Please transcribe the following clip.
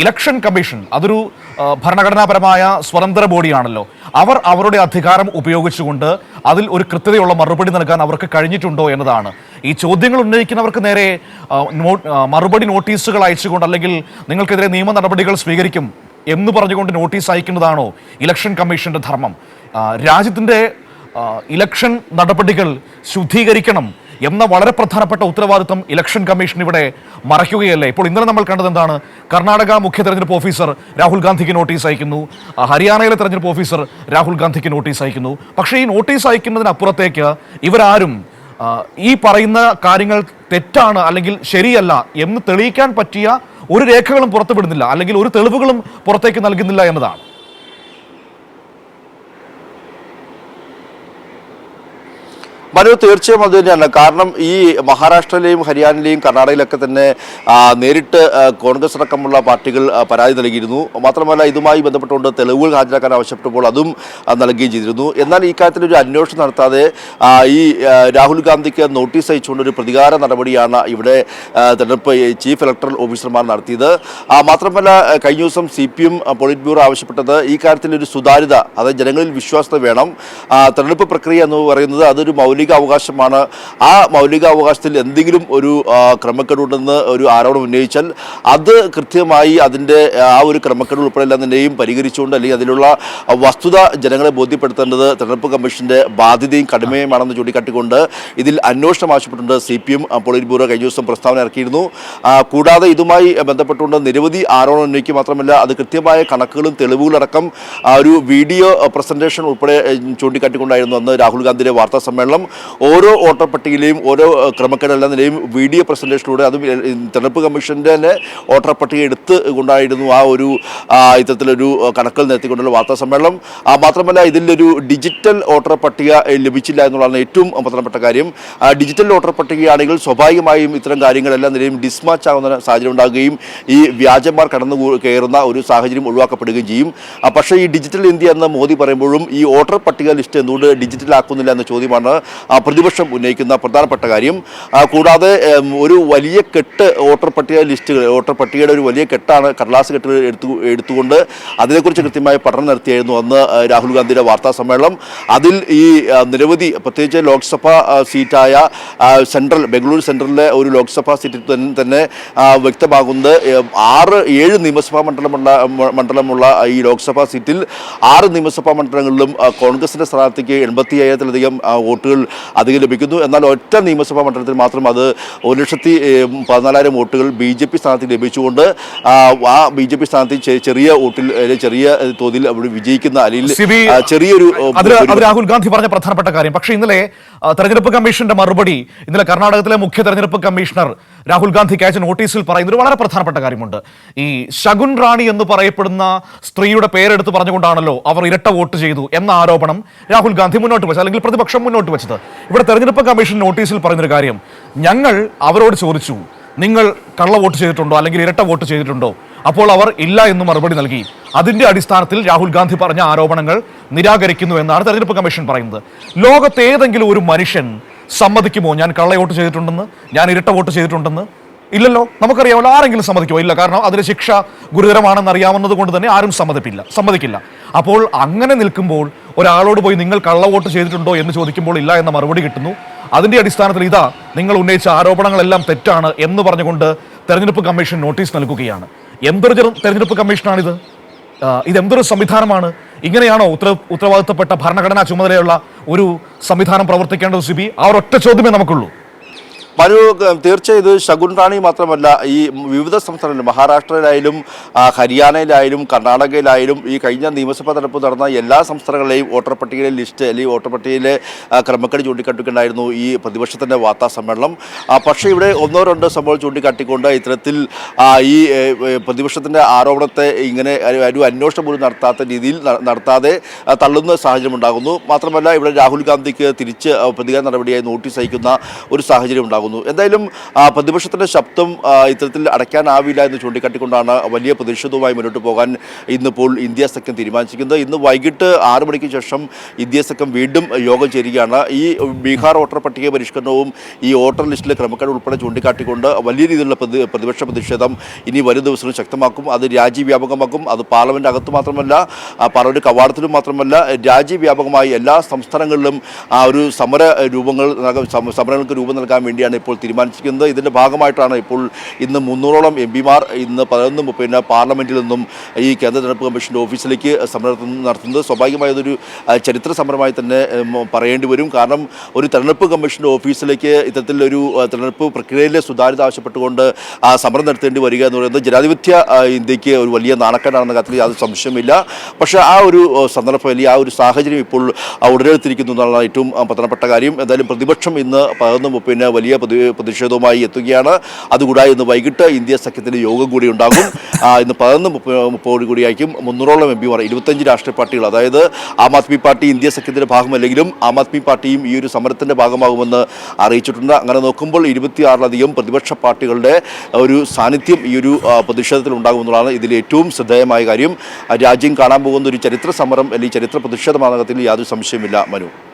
Election commission അതൊരു ഭരണഘടനാപരമായ സ്വതന്ത്ര ബോഡിയാണല്ലോ. അവർ അവരുടെ അധികാരം ഉപയോഗിച്ചുകൊണ്ട് അതിൽ ഒരു കൃത്യതയുള്ള മറുപടി നൽകാൻ അവർക്ക് കഴിഞ്ഞിട്ടുണ്ടോ എന്നതാണ്. ഈ ചോദ്യങ്ങൾ ഉന്നയിക്കുന്നവർക്ക് നേരെ മറുപടി നോട്ടീസുകൾ അയച്ചുകൊണ്ട് അല്ലെങ്കിൽ നിങ്ങൾക്കെതിരെ നിയമ നടപടികൾ സ്വീകരിക്കും എന്ന് പറഞ്ഞുകൊണ്ട് നോട്ടീസ് അയക്കുന്നതാണോ ഇലക്ഷൻ കമ്മീഷന്റെ ധർമ്മം? രാജ്യത്തിന്റെ ഇലക്ഷൻ നടപടികൾ ശുദ്ധീകരിക്കണം എന്ന വളരെ പ്രധാനപ്പെട്ട ഉത്തരവാദിത്വം ഇലക്ഷൻ കമ്മീഷൻ ഇവിടെ മറയ്ക്കുകയല്ലേ? ഇപ്പോൾ ഇന്നലെ നമ്മൾ കണ്ടത് എന്താണ്? കർണാടക മുഖ്യ തെരഞ്ഞെടുപ്പ് ഓഫീസർ രാഹുൽ ഗാന്ധിക്ക് നോട്ടീസ് അയക്കുന്നു. ഹരിയാനയിലെ തെരഞ്ഞെടുപ്പ് ഓഫീസർ രാഹുൽ ഗാന്ധിക്ക് നോട്ടീസ് അയക്കുന്നു. പക്ഷേ ഈ നോട്ടീസ് അയക്കുന്നതിനപ്പുറത്തേക്ക് ഇവരാരും ഈ പറയുന്ന കാര്യങ്ങൾ തെറ്റാണ് അല്ലെങ്കിൽ ശരിയല്ല എന്ന് തെളിയിക്കാൻ പറ്റിയ ഒരു രേഖകളും പുറത്തുവിടുന്നില്ല അല്ലെങ്കിൽ ഒരു തെളിവുകളും പുറത്തേക്ക് നൽകുന്നില്ല എന്നതാണ്. മനു തീർച്ചയായും അത് തന്നെയാണ്. കാരണം ഈ മഹാരാഷ്ട്രയിലെയും ഹരിയാനയിലെയും കർണാടകയിലൊക്കെ തന്നെ നേരിട്ട് കോൺഗ്രസ് അടക്കമുള്ള പാർട്ടികൾ പരാതി നൽകിയിരുന്നു. മാത്രമല്ല ഇതുമായി ബന്ധപ്പെട്ടുകൊണ്ട് തെളിവുകൾ ഹാജരാക്കാൻ ആവശ്യപ്പെട്ടപ്പോൾ അതും നൽകുകയും ചെയ്തിരുന്നു. എന്നാൽ ഈ കാര്യത്തിൽ ഒരു അന്വേഷണം നടത്താതെ ഈ രാഹുൽ ഗാന്ധിക്ക് നോട്ടീസ് അയച്ചുകൊണ്ട് ഒരു പ്രതികാര നടപടിയാണ് ഇവിടെ തെരഞ്ഞെടുപ്പ് ചീഫ് ഇലക്ടറൽ ഓഫീസർമാർ നടത്തിയത്. മാത്രമല്ല കഴിഞ്ഞ ദിവസം C P M polit bureau ആവശ്യപ്പെട്ടത് ഈ കാര്യത്തിൽ ഒരു സുതാര്യത അതായത് ജനങ്ങളിൽ വിശ്വാസത വേണം. തെരഞ്ഞെടുപ്പ് പ്രക്രിയ എന്ന് പറയുന്നത് അതൊരു മൗലിക അവകാശമാണ് ആ മൗലിക അവകാശത്തിൽ എന്തെങ്കിലും ഒരു ക്രമക്കേട് ക്രമക്കേടുണ്ടെന്ന് ഒരു ആരോപണം ഉന്നയിച്ചാൽ അത് കൃത്യമായി അതിന്റെ ആ ഒരു ക്രമക്കേട് ഉൾപ്പെടെ തന്നെയും പരിഹരിച്ചുകൊണ്ട് അല്ലെങ്കിൽ അതിലുള്ള വസ്തുത ജനങ്ങളെ ബോധ്യപ്പെടുത്തേണ്ടത് തെരഞ്ഞെടുപ്പ് കമ്മീഷന്റെ ബാധ്യതയും കടുമയുമാണെന്ന് ചൂണ്ടിക്കാട്ടിക്കൊണ്ട് ഇതിൽ അന്വേഷണം ആവശ്യപ്പെട്ടുണ്ട് C P M polit bureau കഴിഞ്ഞ ദിവസം പ്രസ്താവന ഇറക്കിയിരുന്നു. കൂടാതെ ഇതുമായി ബന്ധപ്പെട്ടുകൊണ്ട് നിരവധി ആരോപണം ഉന്നയിക്കുക മാത്രമല്ല അത് കൃത്യമായ കണക്കുകളും തെളിവുകളടക്കം ഒരു വീഡിയോ പ്രസന്റേഷൻ ഉൾപ്പെടെ ചൂണ്ടിക്കാട്ടിക്കൊണ്ടായിരുന്നു അന്ന് രാഹുൽ ഗാന്ധിയുടെ വാർത്താ സമ്മേളനം. ഓരോ വോട്ടർ പട്ടികയിലെയും ഓരോ ഏഹ്, ക്രമക്കേടെല്ലാം നിലയും വീഡിയോ പ്രസന്റേഷനിലൂടെ അതും തെരഞ്ഞെടുപ്പ് കമ്മീഷന്റെ തന്നെ വോട്ടർ പട്ടിക എടുത്ത് കൊണ്ടായിരുന്നു ആ ഒരു ഇത്തരത്തിലൊരു കണക്കിൽ നിരത്തിക്കൊണ്ടുള്ള വാർത്താ സമ്മേളനം. മാത്രമല്ല ഇതിലൊരു ഡിജിറ്റൽ വോട്ടർ പട്ടിക ലഭിച്ചില്ല എന്നുള്ളതാണ് ഏറ്റവും പ്രധാനപ്പെട്ട കാര്യം. ഡിജിറ്റൽ വോട്ടർ പട്ടികയാണെങ്കിൽ സ്വാഭാവികമായും ഇത്തരം കാര്യങ്ങളെല്ലാം നിലയും ഡിസ്മാച്ച് ആകുന്ന സാഹചര്യം ഉണ്ടാകുകയും ഈ വ്യാജന്മാർ കടന്നു കയറുന്ന ഒരു സാഹചര്യം ഒഴിവാക്കപ്പെടുകയും ചെയ്യും. പക്ഷേ ഈ ഡിജിറ്റൽ ഇന്ത്യ എന്ന് മോദി പറയുമ്പോഴും ഈ വോട്ടർ പട്ടിക ലിസ്റ്റ് എന്തുകൊണ്ട് ഡിജിറ്റൽ ആക്കുന്നില്ല എന്ന ചോദ്യമാണ് പ്രതിപക്ഷം ഉന്നയിക്കുന്ന പ്രധാനപ്പെട്ട കാര്യം. കൂടാതെ ഒരു വലിയ കെട്ട് വോട്ടർ പട്ടിക ലിസ്റ്റുകൾ വോട്ടർ പട്ടികയുടെ ഒരു വലിയ കെട്ടാണ് കടലാസ് കെട്ടുകൾ എടുത്തു എടുത്തുകൊണ്ട് അതിനെക്കുറിച്ച് കൃത്യമായ പഠനം നടത്തിയായിരുന്നു അന്ന് രാഹുൽ ഗാന്ധിയുടെ വാർത്താ സമ്മേളനം. അതിൽ ഈ നിരവധി പ്രത്യേകിച്ച് ലോക്സഭാ സീറ്റായ സെൻട്രൽ ബംഗളൂരു സെൻട്രലിലെ ഒരു ലോക്സഭാ സീറ്റിൽ തന്നെ- വ്യക്തമാകുന്നത് ആറ് ഏഴ് നിയമസഭാ മണ്ഡലമുള്ള മണ്ഡലമുള്ള ഈ ലോക്സഭാ സീറ്റിൽ ആറ് നിയമസഭാ മണ്ഡലങ്ങളിലും കോൺഗ്രസിന്റെ സ്ഥാനാർത്ഥിക്ക് എൺപത്തി അയ്യായിരത്തിലധികം വോട്ടുകൾ അധികം ലഭിക്കുന്നു. എന്നാൽ ഒറ്റ നിയമസഭാ മണ്ഡലത്തിൽ മാത്രം അത് ഒരു ലക്ഷത്തി പതിനാലായിരം വോട്ടുകൾ ബി ജെ പി സ്ഥാനാർത്ഥി ലഭിച്ചുകൊണ്ട് ആ, ബി ജെ പി സ്ഥാനാർത്ഥി ചെറിയ വോട്ടിൽ ചെറിയ തോതിൽ അവിടെ വിജയിക്കുന്ന അല്ലെങ്കിൽ ചെറിയൊരു രാഹുൽ ഗാന്ധി പറഞ്ഞ പ്രധാനപ്പെട്ട കാര്യം. പക്ഷേ ഇന്നലെ തെരഞ്ഞെടുപ്പ് കമ്മീഷന്റെ മറുപടി ഇന്നലെ കർണാടകത്തിലെ മുഖ്യ തെരഞ്ഞെടുപ്പ് കമ്മീഷണർ രാഹുൽ ഗാന്ധിക്ക് അയച്ച നോട്ടീസിൽ പറയുന്ന ഒരു വളരെ പ്രധാനപ്പെട്ട കാര്യമുണ്ട്. ഈ ശകുൻ റാണി എന്ന് പറയപ്പെടുന്ന സ്ത്രീയുടെ പേരെടുത്ത് പറഞ്ഞുകൊണ്ടാണല്ലോ അവർ ഇരട്ട വോട്ട് ചെയ്തു എന്ന ആരോപണം രാഹുൽ ഗാന്ധി മുന്നോട്ട് വെച്ചത് അല്ലെങ്കിൽ പ്രതിപക്ഷം മുന്നോട്ട് വെച്ചത്. ഇവിടെ തെരഞ്ഞെടുപ്പ് കമ്മീഷൻ നോട്ടീസിൽ പറയുന്നൊരു കാര്യം ഞങ്ങൾ അവരോട് ചോദിച്ചു നിങ്ങൾ കള്ള വോട്ട് ചെയ്തിട്ടുണ്ടോ? അല്ലെങ്കിൽ ഇരട്ട വോട്ട് ചെയ്തിട്ടുണ്ടോ? അപ്പോൾ അവർ ഇല്ല എന്ന് മറുപടി നൽകി. അതിന്റെ അടിസ്ഥാനത്തിൽ രാഹുൽ ഗാന്ധി പറഞ്ഞ ആരോപണങ്ങൾ നിരാകരിക്കുന്നു എന്നാണ് തെരഞ്ഞെടുപ്പ് കമ്മീഷൻ പറയുന്നത്. ലോകത്തേതെങ്കിലും ഒരു മനുഷ്യൻ സമ്മതിക്കുമോ? ഞാൻ കള്ള വോട്ട് ചെയ്തിട്ടുണ്ടെന്ന് ഞാൻ ഇരട്ട വോട്ട് ചെയ്തിട്ടുണ്ടെന്ന്? ഇല്ലല്ലോ നമുക്കറിയാമല്ലോ ആരെങ്കിലും സമ്മതിക്കുമോ? ഇല്ല കാരണം അതിന് ശിക്ഷ ഗുരുതരമാണെന്ന് അറിയാവുന്നത് കൊണ്ട് തന്നെ ആരും സമ്മതിപ്പില്ല സമ്മതിക്കില്ല. അപ്പോൾ അങ്ങനെ നിൽക്കുമ്പോൾ ഒരാളോട് പോയി നിങ്ങൾ കള്ള വോട്ട് ചെയ്തിട്ടുണ്ടോ എന്ന് ചോദിക്കുമ്പോൾ ഇല്ല എന്ന മറുപടി കിട്ടുന്നു. അതിന്റെ അടിസ്ഥാനത്തിൽ ഇതാ നിങ്ങൾ ഉന്നയിച്ച ആരോപണങ്ങളെല്ലാം തെറ്റാണ് എന്ന് പറഞ്ഞുകൊണ്ട് തെരഞ്ഞെടുപ്പ് കമ്മീഷൻ നോട്ടീസ് നൽകുകയാണ്. എന്തൊരു തെരഞ്ഞെടുപ്പ് കമ്മീഷനാണിത്? ഇതെന്തൊരു സംവിധാനമാണ്? ഇങ്ങനെയാണോ ഉത്തര ഉത്തരവാദിത്തപ്പെട്ട ഭരണഘടനാ ചുമതലയുള്ള ഒരു സംവിധാനം പ്രവർത്തിക്കേണ്ടത് സിബി? ആ ഒരൊറ്റ ചോദ്യമേ നമുക്കുള്ളൂ. മനു തീർച്ചയായും ഇത് ശകുൻ റാണി മാത്രമല്ല ഈ വിവിധ സംസ്ഥാനങ്ങളിൽ മഹാരാഷ്ട്രയിലായാലും ഹരിയാനയിലായാലും കർണാടകയിലായാലും ഈ കഴിഞ്ഞ നിയമസഭാ തെരഞ്ഞെടുപ്പ് നടന്ന എല്ലാ സംസ്ഥാനങ്ങളിലെയും വോട്ടർ പട്ടികയിലെ ലിസ്റ്റ് അല്ലെങ്കിൽ വോട്ടർ പട്ടികയിലെ ക്രമക്കേട് ചൂണ്ടിക്കാട്ടിക്കൊണ്ടായിരുന്നു ഈ പ്രതിപക്ഷത്തിന്റെ വാർത്താ സമ്മേളനം. പക്ഷേ ഇവിടെ ഒന്നോ രണ്ടോ സംഭവം ചൂണ്ടിക്കാട്ടിക്കൊണ്ട് ഇത്തരത്തിൽ ഈ പ്രതിപക്ഷത്തിന്റെ ആരോപണത്തെ ഇങ്ങനെ ഒരു- അന്വേഷണം പോലും നടത്താത്ത രീതിയിൽ നടത്താതെ തള്ളുന്ന സാഹചര്യം ഉണ്ടാകുന്നു. മാത്രമല്ല ഇവിടെ രാഹുൽ ഗാന്ധിക്ക് തിരിച്ച് പ്രതികാര നടപടിയായി നോട്ടീസ് അയക്കുന്ന ഒരു സാഹചര്യം ഉണ്ടാകുന്നു. മനസ്സിലാകുന്നു എന്തായാലും പ്രതിപക്ഷത്തിന്റെ ശബ്ദം ഇത്തരത്തിൽ അടയ്ക്കാനാവില്ല എന്ന് ചൂണ്ടിക്കാട്ടിക്കൊണ്ടാണ് വലിയ പ്രതിഷേധവുമായി മുന്നോട്ട് പോകാൻ ഇന്നിപ്പോൾ ഇന്ത്യ സഖ്യം തീരുമാനിച്ചിരിക്കുന്നത്. ഇന്ന് വൈകിട്ട് ആറ് മണിക്ക് ശേഷം ഇന്ത്യ സഖ്യം വീണ്ടും യോഗം ചേരുകയാണ്. ഈ ബീഹാർ വോട്ടർ പട്ടിക പരിഷ്കരണവും ഈ വോട്ടർ ലിസ്റ്റിലെ ക്രമക്കേട് ഉൾപ്പെടെ ചൂണ്ടിക്കാട്ടിക്കൊണ്ട് വലിയ രീതിയിലുള്ള പ്രതി പ്രതിപക്ഷ പ്രതിഷേധം ഇനി വരും ദിവസങ്ങളിൽ ശക്തമാക്കും. അത് രാജ്യവ്യാപകമാക്കും. അത് പാർലമെന്റ് അകത്ത് മാത്രമല്ല പാർലമെന്റ് കവാടത്തിലും മാത്രമല്ല രാജ്യവ്യാപകമായി എല്ലാ സംസ്ഥാനങ്ങളിലും ആ ഒരു സമര രൂപങ്ങൾ സമരങ്ങൾക്ക് രൂപം നൽകാൻ വേണ്ടിയാണ് ഇപ്പോൾ തീരുമാനിച്ചിരിക്കുന്നത്. ഇതിന്റെ ഭാഗമായിട്ടാണ് ഇപ്പോൾ ഇന്ന് മുന്നൂറോളം എം പിമാർ ഇന്ന് പതിനൊന്ന് മുപ്പതിന് പാർലമെന്റിൽ നിന്നും ഈ കേന്ദ്ര തെരഞ്ഞെടുപ്പ് കമ്മീഷന്റെ ഓഫീസിലേക്ക് സമരം നടത്തുന്നത്. സ്വാഭാവികമായ അതൊരു ആ, ചരിത്ര സമരമായി തന്നെ പറയേണ്ടി വരും. കാരണം ഒരു തെരഞ്ഞെടുപ്പ് കമ്മീഷന്റെ ഓഫീസിലേക്ക് ഇത്തരത്തിലൊരു തെരഞ്ഞെടുപ്പ് പ്രക്രിയയിലെ സുതാര്യത ആവശ്യപ്പെട്ടുകൊണ്ട് സമരം നടത്തേണ്ടി വരിക എന്ന് പറയുന്നത് ജനാധിപത്യ ഇന്ത്യയ്ക്ക് ഒരു വലിയ നാണക്കേടാണെന്ന കാര്യത്തിൽ യാതൊരു സംശയമില്ല പക്ഷേ ആ ഒരു സന്ദർഭം അല്ലെങ്കിൽ ആ ഒരു സാഹചര്യം ഇപ്പോൾ ഉടനെടുത്തിരിക്കുന്നു എന്നുള്ളതാണ് ഏറ്റവും പ്രധാനപ്പെട്ട കാര്യം. എന്തായാലും പ്രതിപക്ഷം ഇന്ന് പതിനൊന്ന് മുപ്പതിന് വലിയ പ്രതി- പ്രതിഷേധവുമായി എത്തുകയാണ്. അതുകൂടാതെ ഇന്ന് വൈകിട്ട് ഇന്ത്യ സഖ്യത്തിന്റെ യോഗം കൂടി ഉണ്ടാകും. ഇന്ന് പതിനൊന്ന് മുപ്പ- മുപ്പതോടു കൂടിയായിരിക്കും. മുന്നൂറോളം എം പിമാർ ഇരുപത്തഞ്ച് രാഷ്ട്രീയ പാർട്ടികൾ. അതായത് ആം ആദ്മി പാർട്ടി ഇന്ത്യ സഖ്യത്തിന്റെ ഭാഗമല്ലെങ്കിലും ആം ആദ്മി പാർട്ടിയും ഈ ഒരു സമരത്തിന്റെ ഭാഗമാകുമെന്ന് അറിയിച്ചിട്ടുണ്ട്. അങ്ങനെ നോക്കുമ്പോൾ ഇരുപത്തിയാറിലധികം പ്രതിപക്ഷ പാർട്ടികളുടെ ഒരു സാന്നിധ്യം ഈ ഒരു പ്രതിഷേധത്തിൽ ഉണ്ടാകുമെന്നുള്ളതാണ് ഇതിൽ ഏറ്റവും ശ്രദ്ധേയമായ കാര്യം. രാജ്യം കാണാൻ പോകുന്ന ഒരു ചരിത്ര സമരം അല്ലെങ്കിൽ ചരിത്ര പ്രതിഷേധമാണെന്നതിൽ യാതൊരു സംശയമില്ല മനു.